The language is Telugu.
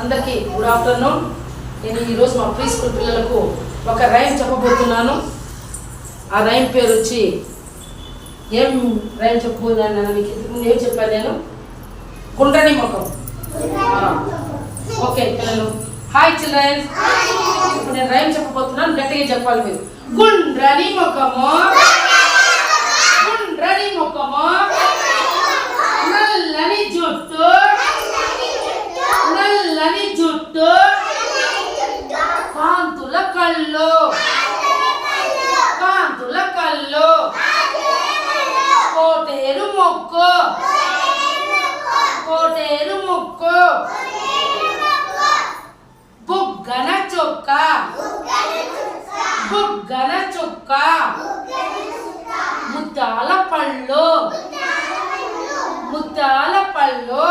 అందరికీ గుడ్ ఆఫ్టర్నూన్. నేను ఈరోజు మా ప్రీ స్కూల్ పిల్లలకు ఒక రైమ్ చెప్పబోతున్నాను. ఆ రైమ్ పేరు వచ్చి ఏం రైమ్ చెప్పబోతున్నాను నేను మీకు ఇంతకు ముందు ఏం చెప్పాను నేను? గుండ్రని ముఖం. ఓకే పిల్లలు. హాయ్ చిల్డ్రన్ ఇప్పుడు నేను రైమ్ చెప్పబోతున్నాను గట్టిగా చెప్పాలి మీరు. గుండ్రని ముఖము. కోటేరు మొక్కు. కోటేరు మొక్కు. బుగ్గన చొక్క. బుగ్గన చొక్క. ముద్దాల పళ్ళు. ముద్దాల పళ్ళు.